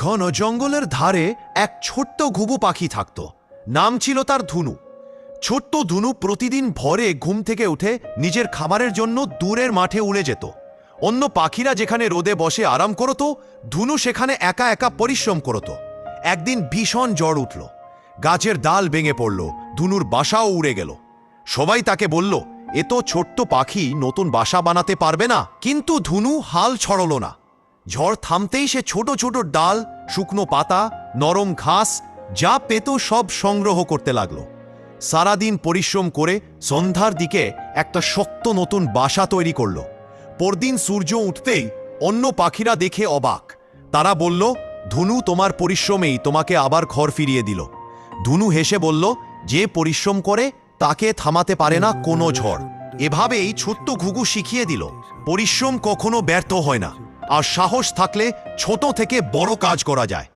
ঘন জঙ্গলের ধারে এক ছোট্ট ঘুঘু পাখি থাকত। নাম ছিল তার ধুনু। ছোট্ট ধুনু প্রতিদিন ভরে ঘুম থেকে উঠে নিজের খাবারের জন্য দূরের মাঠে উড়ে যেত। অন্য পাখিরা যেখানে রোদে বসে আরাম করত, ধুনু সেখানে একা একা পরিশ্রম করত। একদিন ভীষণ জ্বর উঠল। গাছের ডাল ভেঙে পড়ল। ধুনুর বাসাও উড়ে গেল। সবাই তাকে বলল, এ তো ছোট্ট পাখি, নতুন বাসা বানাতে পারবে না। কিন্তু ধুনু হাল ছড়ল না। ঝড় থামতেই সে ছোট ছোট ডাল, শুকনো পাতা, নরম ঘাস, যা পেত সব সংগ্রহ করতে লাগল। সারাদিন পরিশ্রম করে সন্ধ্যার দিকে একটা শক্ত নতুন বাসা তৈরি করল। পরদিন সূর্য উঠতেই অন্য পাখিরা দেখে অবাক। তারা বলল, ধুনু, তোমার পরিশ্রমেই তোমাকে আবার ঘর ফিরিয়ে দিল। ধুনু হেসে বলল, যে পরিশ্রম করে, তাকে থামাতে পারে না কোনো ঝড়। এভাবেই ছোট্ট ঘুঘু শিখিয়ে দিল, পরিশ্রম কখনো ব্যর্থ হয় না। আর সাহস থাকলে ছোট থেকে বড় কাজ করা যায়।